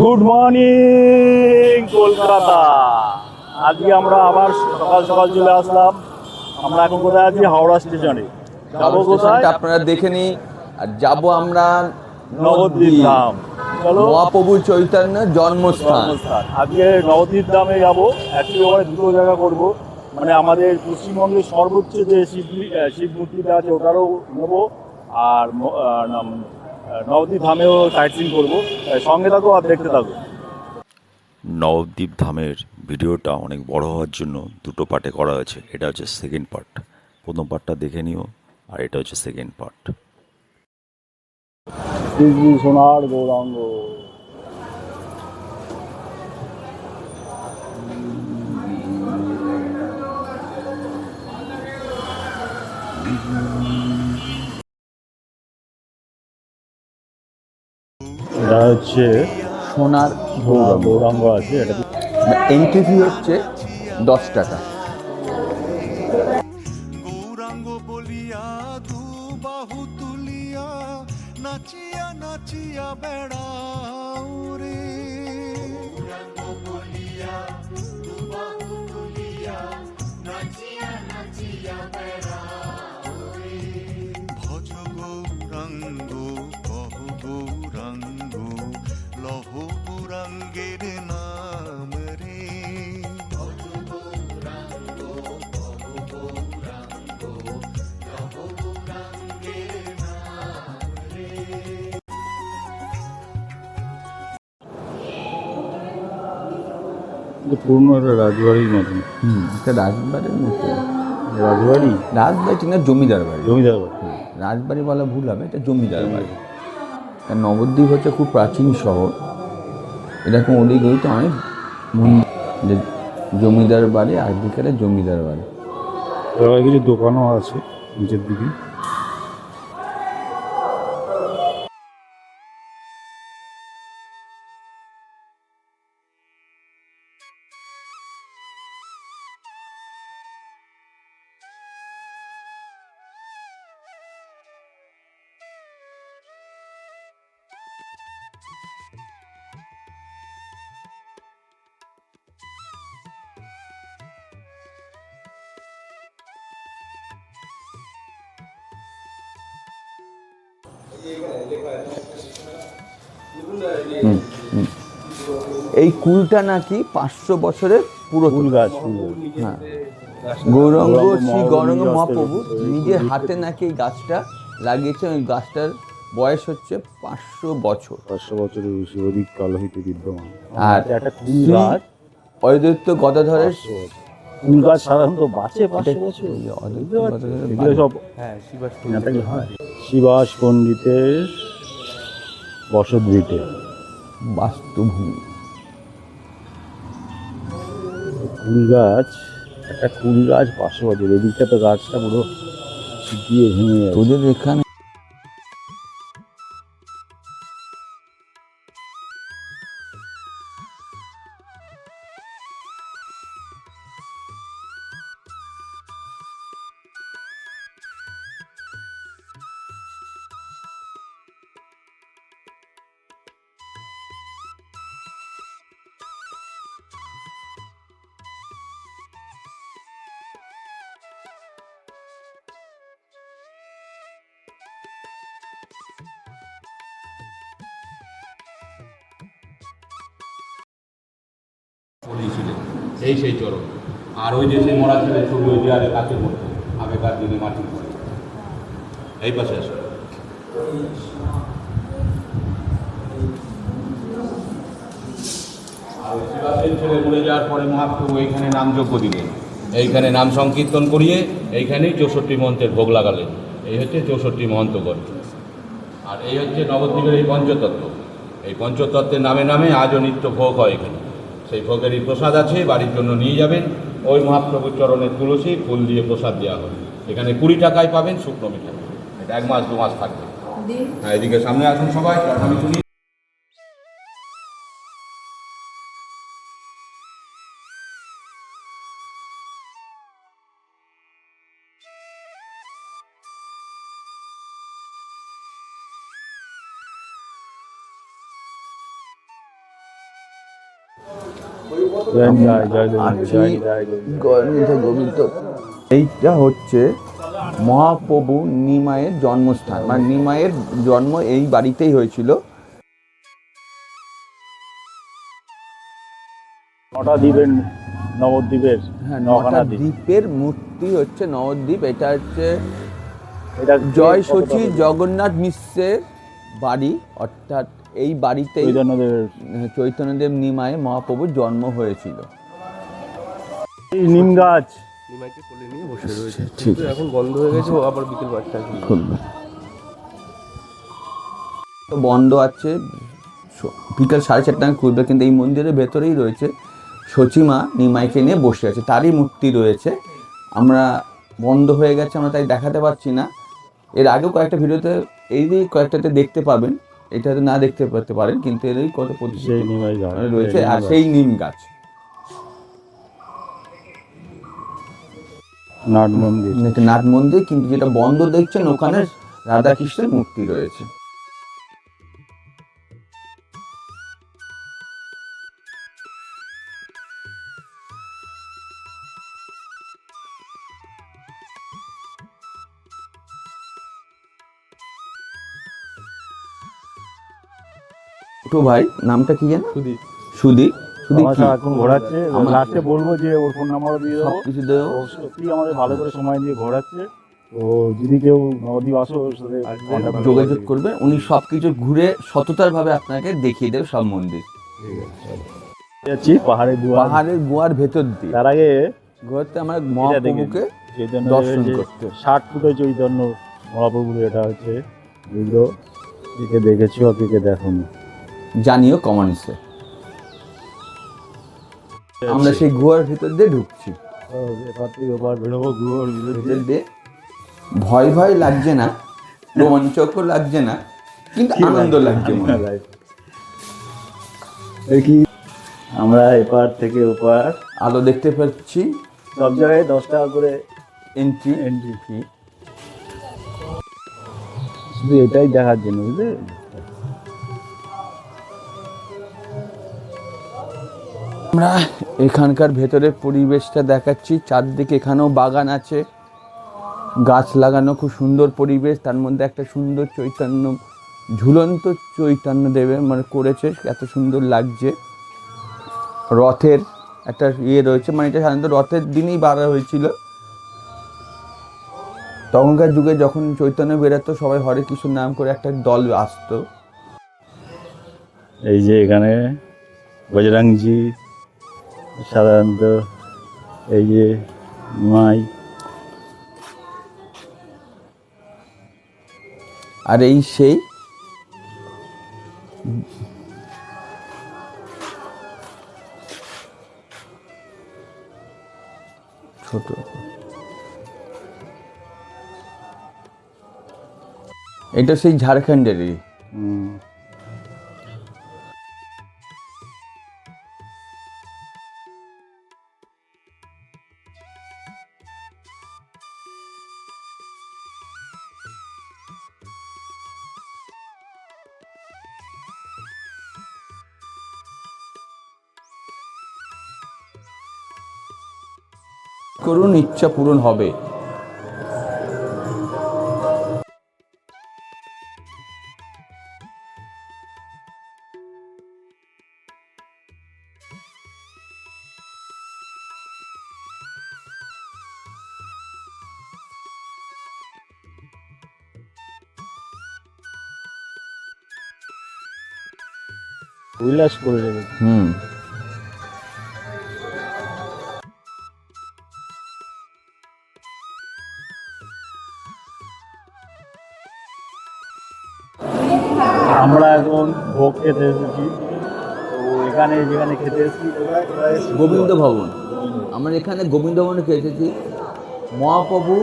Good morning Kolkata আজকে আমরা আবার সকাল সকাল চলে আসলাম। আমরা এখন কোথায় আছি? হাওড়া স্টেশনে। যাব কোথায়? আপনারা দেখে নিই আর যাব আমরা নবদ্বীপ ধাম। চলো। মহাপ্রভু চৈতন্য জন্মস্থান। আজকে নবদ্বীপ ধামে যাব। অ্যাকচুয়ালি ওখানে দুটো জায়গা করব। মানে আমাদের পশ্চিমবঙ্গের সর্বোচ্চ যে শিব শিব মূর্তিটা আছে ওটারও নেব। আর নবদ্বীপ ধামেও সাইট সিন করব সঙ্গে থাকো আর দেখতে থাকো। নবদ্বীপ ধামের ভিডিওটা অনেক বড় হওয়ার জন্য দুটো পার্টে করা হয়েছে। এটা হচ্ছে সেকেন্ড পার্ট প্রথম পার্টটা দেখে নিও আর এটা হচ্ছে সেকেন্ড পার্ট সোনার গৌরাঙ্গ। এটা হচ্ছে সোনার গৌরাঙ্গ। গৌরাঙ্গ আছে এটা এন্ট্রি ফি হচ্ছে দশ টাকা। গৌরাঙ্গ বলিয়া দু বাহু তুলিয়া নাচিয়া নাচিয়া বেড়াও নাম রে পুরনো একটা রাজবাড়ির মতন হুম এটা রাজবাড়ির মতো রাজবাড়ি রাজবাড়ি ঠিক না জমিদার বাড়ি জমিদার বাড়ি রাজবাড়ি বলা ভুল হবে এটা জমিদার বাড়ি আর নবদ্বীপ হচ্ছে খুব প্রাচীন শহর এরকম ওদিক তো অনেক যে জমিদার বাড়ি, আর বিকেলে জমিদার বাড়ি। কিছু দোকানও আছে নিচের দিকে। এই কুলটা নাকি পাঁচশো বছরের পুরো গাছ হ্যাঁ। গৌরাঙ্গ শ্রী গৌরাঙ্গ মহাপ্রভু নিজের হাতে নাকি এই গাছটা লাগিয়েছেন। ওই গাছটার বয়স হচ্ছে পাঁচশো বছর। পাঁচশো বছরের বেশি অধিক কাল হইতে বিদ্যমান। আর একটা শ্রী গাছ। অদ্বৈত গদাধরের। ফুল গাছ সাধারণত বাঁচে পাঁচশো বছর। এগুলো সব হ্যাঁ শিবাস। পণ্ডিতের। বসতভিটে বাস্তুভূমি। ফুল গাছ একটা ফুল গাছ পাঁচশো বছর এদিকটা তো গাছটা পুরো শুকিয়ে ভেঙে তোদের এখানে পড়িয়েছিলেন এই সেই চরণ আর ওই যে সেই মরা ছেলে ছবি ওই দেয়ালে কাকের মধ্যে আগেকার দিনে মাটির পরে এই পাশে আসো। ছেলে মরে যাওয়ার পরে মহাপ্রভু এইখানে নামযজ্ঞ দিলেন। এইখানে নাম সংকীর্তন করিয়ে এইখানেই চৌষট্টি মন্ত্রের ভোগ লাগালেন। এই হচ্ছে চৌষট্টি মহন্তগণ আর এই হচ্ছে নবদ্বীপের এই পঞ্চতত্ত্ব। এই পঞ্চতত্ত্বের নামে নামে আজও নিত্য ভোগ হয় এখানে। সেই ভোগেরই প্রসাদ আছে বাড়ির জন্য নিয়ে যাবেন। ওই মহাপ্রভুর চরণের তুলসী ফুল দিয়ে প্রসাদ দেওয়া হবে। এখানে কুড়ি টাকায় পাবেন শুকনো এটা এক মাস দু মাস থাকবে। হ্যাঁ এদিকে সামনে আসুন সবাই আমি শুনি। এইটা হচ্ছে মহাপ্রভু নিমায়ের জন্মস্থান। মানে নিমায়ের জন্ম এই বাড়িতেই হয়েছিল। নটা দ্বীপের নবদ্বীপের হ্যাঁ নটা দ্বীপের মূর্তি হচ্ছে নবদ্বীপ। এটা হচ্ছে এটা জয় সচি জগন্নাথ মিশ্রের বাড়ি অর্থাৎ এই বাড়িতেই চৈতন্যদেবের চৈতন্যদেব নিমায়ে মহাপ্রভুর জন্ম হয়েছিল। এই নিম গাছ। নিমাইকে কোলে নিয়ে বসে রয়েছে। ঠিক এখন বন্ধ হয়ে গেছে আবার বিকেল পাঁচটা খুলবে তো বন্ধ আছে বিকাল সাড়ে চারটা খুলবে কিন্তু এই মন্দিরের ভেতরেই রয়েছে সচিমা নিমাইকে নিয়ে বসে আছে তারই মূর্তি রয়েছে। আমরা বন্ধ হয়ে গেছে আমরা তাই দেখাতে পারছি না। এর আগেও কয়েকটা ভিডিওতে এই কয়েকটাতে দেখতে পাবেন। এটাতে না দেখতে পেতে পারেন কিন্তু এর কত প্রতিষ্ঠিত প্রতিশ্রুতি গাছ রয়েছে আর সেই নিম গাছ। নাট মন্দির। নাট মন্দির কিন্তু যেটা বন্ধ দেখছেন ওখানে রাধাকৃষ্ণের মূর্তি রয়েছে। ছোট ভাই নামটা কি জানো সুদীপ। সুদীপ। সুদীপ কি? সারাক্ষণ ঘোরাচ্ছে আমার- লাস্টে বলব যে ওর ফোন নাম্বারও দিয়ে দেবো। সবকিছু দেবো। সত্যি আমাদের ভালো করে সময় দিয়ে ঘোরাচ্ছে। তো যদি কেউ নবদ্বীপ আসো ওর সাথে যোগাযোগ। করবেন উনি সবকিছু ঘুরে সততার ভাবে আপনাকে দেখিয়ে দেবে সব মন্দির। যাচ্ছি পাহাড়ের দুয়ার। পাহাড়ের গোয়ার ভেতর দিয়ে। তার আগে ঘুরতে আমরা মহাপ্রভুকে দর্শন করতে। ষাট ফুটের চৈতন্য মহাপ্রভুর এটা হচ্ছে কে দেখেছ আর কে দেখোনি জানিও কমেন্টসে আমরা সেই গুহার ভিতর দিয়ে ঢুকছি। ভিতর দিয়ে। ভিতর দিয়ে। ভয় ভয় লাগছে না রোমাঞ্চকও লাগছে না কিন্তু আনন্দ লাগছে? মনে হয়। দেখি আমরা এপার থেকে ওপার। আলো দেখতে পাচ্ছি। সব জায়গায় দশ টাকা করে এন্ট্রি এন্ট্রি ফি শুধু এটাই দেখার জন্য বুঝলে? আমরা এখানকার ভেতরের পরিবেশটা দেখাচ্ছি। চারদিকে এখানেও বাগান আছে। গাছ লাগানো খুব সুন্দর পরিবেশ। তার মধ্যে একটা সুন্দর চৈতন্য, ঝুলন্ত চৈতন্য দেবে মানে করেছে। এত সুন্দর লাগছে। রথের একটা ইয়ে রয়েছে। মানে এটা সাধারণত রথের দিনেই বাড়া হয়েছিল। তখনকার যুগে যখন চৈতন্য বেরোতো, সবাই হরে কৃষ্ণ নাম করে একটা দল আসতো। এই যে এখানে বজরাংজি সাধারণত এই যে মাই। আর এই সেই? ছোট। এটা সেই ঝাড়খণ্ডেরই। উম, করুন ইচ্ছা পূরণ হবে। উল্লাস করে রেখেছে হুম। আমরা এখন ভোগ খেতে এসেছি। তো এখানে যেখানে খেতে এসেছি? গোবিন্দ ভবন। আমরা এখানে গোবিন্দ ভবনে খেয়েছি মহাপ্রভু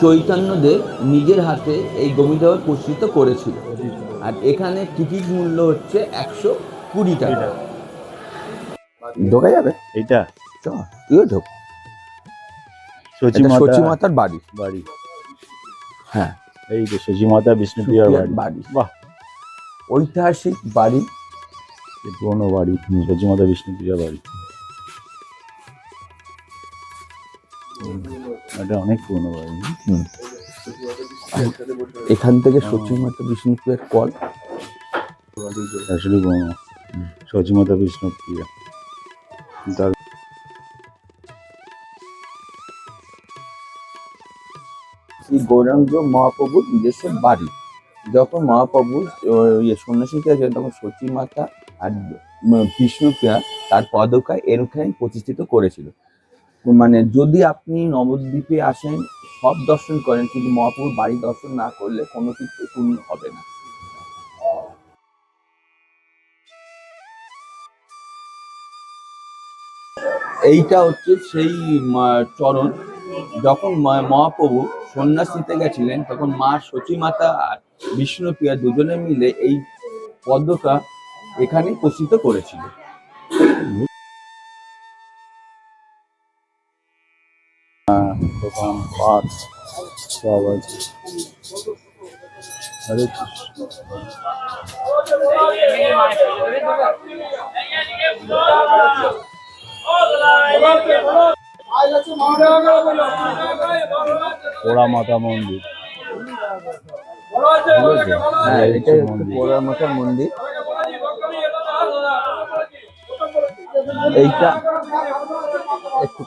চৈতন্যদেব নিজের হাতে এই গোবিন্দ ভবন প্রস্তুত করেছিল। আর এখানে টিকিট মূল্য হচ্ছে একশো কুড়ি টাকা। ঢোকা যাবে? এইটা? চ তুইও ঢোক। সচি এটা মাতা সচি মাতার বাড়ি। বাড়ি। হ্যাঁ। এই যে সচি মাতা বিষ্ণুপ্রিয়ার বাড়ি। বাড়ি। বাহ। ঐতিহাসিক বাড়ি পুরোনো বাড়ি সচিমাতা বিষ্ণুপ্রিয়া বাড়ি। এটা অনেক পুরোনো বাড়ি। এখান থেকে সচিমাতা বিষ্ণুপুরের কল আসলে সচিমাতা বিষ্ণুপ্রিয়া তার শ্রী গৌরাঙ্গ মহাপ্রভুর নিজস্ব বাড়ি। যখন মহাপ্রভু ইয়ে সন্ন্যাসীতে আছে, তখন সচী মাতা আর বিষ্ণুপ্রিয়া তার পদকা এরখানে প্রতিষ্ঠিত করেছিল। মানে যদি আপনি নবদ্বীপে আসেন, সব দর্শন করেন, কিন্তু মহাপ্রভুর বাড়ি দর্শন না করলে কোনো কিছু পূর্ণ হবে না। এইটা হচ্ছে সেই চরণ। যখন মা- মহাপ্রভু সন্ন্যাসীতে গেছিলেন, তখন মা সচী মাতা আর বিষ্ণুপ্রিয়া দুজনে মিলে এই পদ্মটা এখানে প্রস্তুত করেছিল দোকান পাট সব আছে হরে কৃষ্ণ পোড়া মাতা মন্দির। হ্যাঁ এটা হচ্ছে মন্দির। এইটা একটু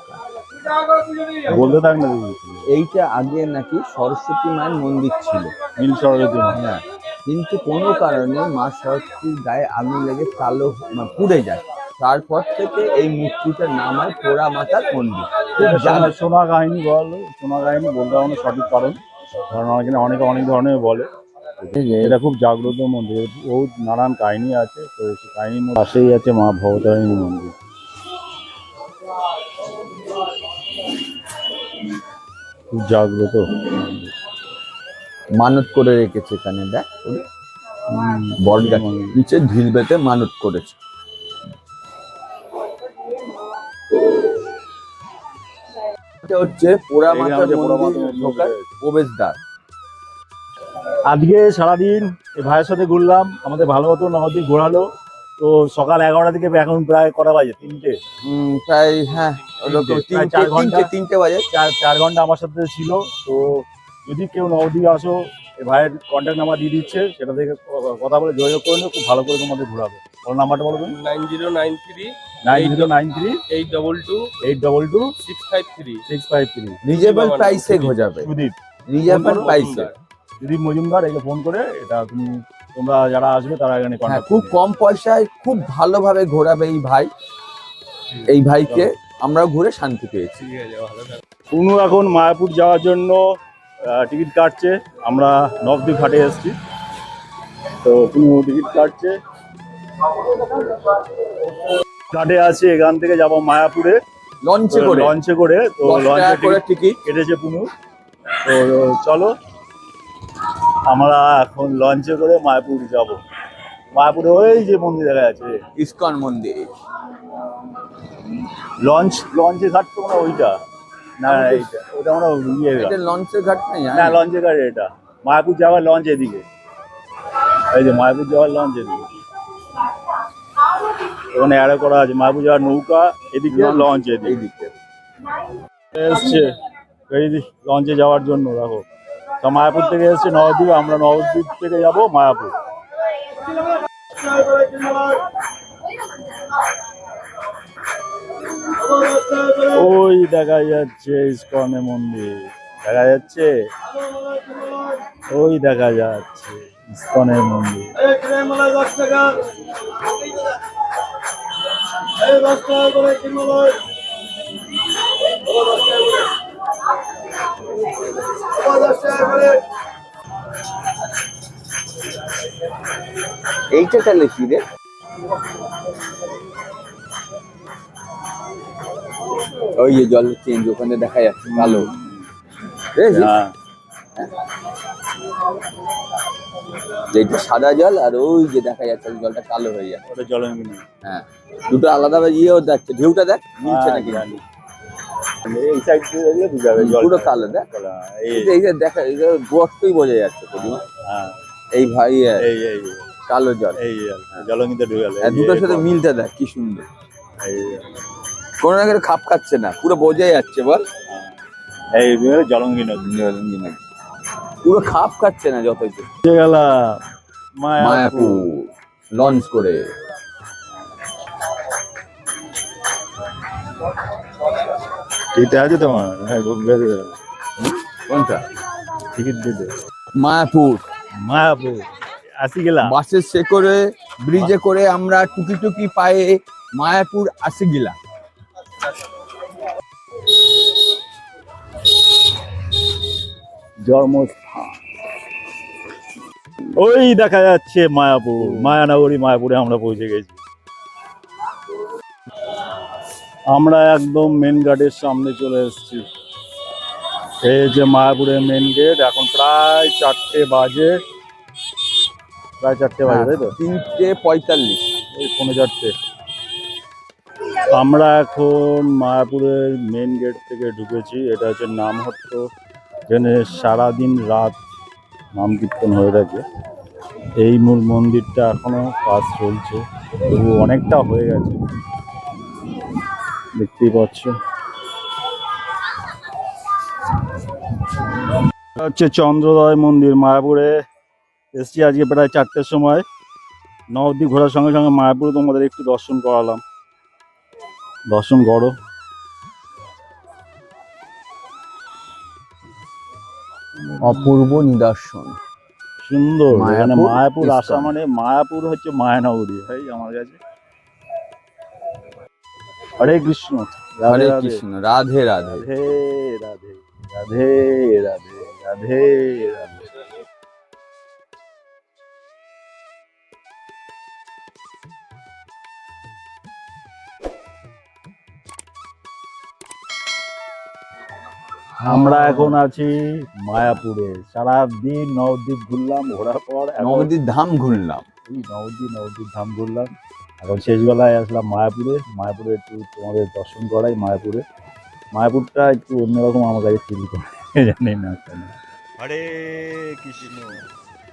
বলতে থাক না এইটা আগে নাকি সরস্বতী মায়ের মন্দির ছিল। নীল সরস্বতী। হ্যাঁ কিন্তু কোনো কারণে মা সরস্বতীর গায়ে আগুন লেগে কালো মানে পুড়ে যায়। তারপর থেকে এই মূর্তিটার নাম হয় পোড়া মাতার মন্দির। শোনা কাহিনী বল সোনা কাহিনী বলতে হবে সঠিক কারণ। কারণ অনেকে অনেকে অনেক ধরনের বলে। এটা খুব জাগ্রত মন্দির। বহুত নানান কাহিনী আছে তো সেই কাহিনীর মধ্যে পাশেই আছে মা ভবতারিণী মন্দির। খুব জাগ্রত। মানত করে রেখেছে এখানে দেখ। বট গাছ। নিচে ঢিল বেঁধে মানত করেছে। এটা হচ্ছে মন্দির ঢোকার প্রবেশদ্বার। আজকে সারাদিন এই ভাইয়ের সাথে ঘুরলাম আমাদের ভালো মতো নদী ঘোরালো। তো সকাল এগারোটা থেকে এখন প্রায় কটা বাজে? তিনটে? প্রায় হ্যাঁ। তিনটে তিনটে বাজে। চার চার ঘণ্টা আমার সাথে ছিল। তো যদি কেউ নবদ্বীপ আসো ভাইয়ের কন্ট্যাক্ট নাম্বার দিয়ে দিচ্ছে সেটা থেকে কথা বলে যোগাযোগ করে খুব ভালো করে তোমাদের ঘোরাবে। ওর নাম্বারটা বলো তুমি? Nine zero nine three nine zero nine three eight double two eight double two six five three six five three reasonable প্রাইসে ঘোরাবে। সুদীপ রিজনেবল প্রাইসে সুদীপ মজুমদার একে ফোন করে এটা তুমি তোমরা যারা আসবে তারা এখানে হ্যাঁ কন্ট্যাক্ট খুব কম পয়সায় খুব ভালোভাবে ঘোরাবে এই ভাই। এই ভাইকে আমরা ঘুরে শান্তি পেয়েছি। পুনু এখন মায়াপুর যাওয়ার জন্য টিকিট কাটছে। আমরা নবদ্বীপ ঘাটে এসেছি। তো পুনু টিকিট কাটছে। ঘাটে আছে এখান থেকে যাব মায়াপুরে। লঞ্চে করে। লঞ্চে করে তো লঞ্চে করে টিকিট কেটেছে পুনু। তো চলো আমরা এখন লঞ্চে করে মায়াপুর যাব। মায়াপুরে ওই যে মন্দির দেখা যাচ্ছে ইস্কন মন্দির। লঞ্চ লঞ্চে ঘাট তো মনে হয় ওইটা। না এইটা ওটা মনে হয় ইয়ে ঘাট। এটা লঞ্চের ঘাট নেই না লঞ্চের গাড়ি এটা। মায়াপুর যাওয়ার লঞ্চ এদিকে। এই যে মায়াপুর যাওয়ার লঞ্চ এদিকে। ওখানে অ্যাড করা আছে মায়াপুর নৌকা এদিকে লঞ্চ এদিকে। এসছে। লঞ্চে যাওয়ার জন্য দেখো। তা মায়াপুর থেকে এসছে নবদ্বীপ আমরা নবদ্বীপ থেকে যাব মায়াপুর। ওই দেখা যাচ্ছে ইস্কনে মন্দির। দেখা যাচ্ছে? ওই দেখা যাচ্ছে ইস্কনের মন্দির। এইটা তাহলে কি রে? ওই যে জল চেঞ্জ ওখানে দেখা যাচ্ছে কালো। দেখেছিস? হ্যাঁ এইটা সাদা জল আর ওই যে দেখা যাচ্ছে জলটা কালো হয়ে যাচ্ছে। ওটা জলঙ্গিনী হ্যাঁ দুটো আলাদা ইয়েও দেখছে ঢেউটা দেখ মিলছে নাকি? হ্যাঁ, জানি। এই সাইড। পুরো কালো দেখ। এই এই যে- এই যে দেখা এই যে বস্তুই বোঝা যাচ্ছে হ্যাঁ। এই ভাই এই। কালো জল। এই আর দুটোর সাথে মিলটা দেখ কি সুন্দর। কোনো না খাপ খাচ্ছে না পুরো বোঝাই যাচ্ছে বল। এই জলঙ্গি নদী। পুরো খাপ খাচ্ছে না যত গেলাম মায়াপুর। লঞ্চ করে। এটা আছে তোমার? হ্যাঁ কোনটা? টিকিট দিতে মায়াপুর। মায়াপুর। আসি গেলাম বাসের সে করে ব্রিজে করে আমরা টুকি টুকি পায়ে মায়াপুর আসি গেলাম জন্মস্থান। ওই দেখা যাচ্ছে মায়াপুর মায়ানগরী মায়াপুরে আমরা পৌঁছে গেছি। আমরা একদম মেন গেটের সামনে চলে এসেছি। এই যে মায়াপুরের মেন গেট এখন প্রায় চারটে বাজে। প্রায় চারটে বাজে তাই তো? তিনটে পঁয়তাল্লিশ। এই পৌনে চারটে। আমরা এখন মায়াপুরের মেন গেট থেকে ঢুকেছি এটা হচ্ছে নামহট্ট। এখানে সারাদিন রাত নাম কীর্তন হয়ে থাকে। এই মূল মন্দিরটা এখনও কাজ চলছে। তবু অনেকটা হয়ে গেছে। দেখতেই পাচ্ছ। হচ্ছে চন্দ্রোদয় মন্দির, মায়াপুরে। এসছি আজকে প্রায় চারটের সময়। নবদ্বীপ ঘোরার সঙ্গে সঙ্গে মায়াপুরে তোমাদের একটু দর্শন করালাম। দর্শন করো। অপূর্ব নিদর্শন। সুন্দর মানে মায়াপুর আসা মানে মায়াপুর হচ্ছে মায়ানগরী ভাই আমার কাছে। হরে কৃষ্ণ হরে কৃষ্ণ রাধে রাধে। রাধে রাধে রাধে রাধে রাধে রাধে। আমরা এখন আছি মায়াপুরে। সারা দিন নবদ্বীপ ঘুরলাম ঘোরার পর নবদ্বীপ ধাম ঘুরলাম। এই নবদ্বীপ নবদ্বীপ ধাম ঘুরলাম। এখন শেষবেলায় আসলাম মায়াপুরে। মায়াপুরে একটু তোমাদের দর্শন করাই মায়াপুরে। মায়াপুরটা একটু অন্যরকম আমার কাছে ফিল করে। জানি না কেন হরে কৃষ্ণ।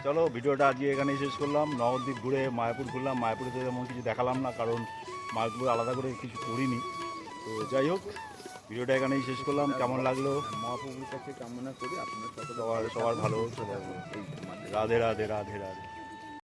চলো ভিডিওটা আজকে এখানেই শেষ করলাম। নবদ্বীপ ঘুরে মায়াপুর ঘুরলাম। মায়াপুরে তো তেমন কিছু দেখালাম না কারণ মায়াপুর আলাদা করে কিছু করিনি। তো যাই হোক ভিডিওটা এখানেই শেষ করলাম। কেমন লাগল? মহাপ্রভুর কাছে কামনা করি আপনার সাথে সবার ভালো। রাধে রাধে রাধে রাধে।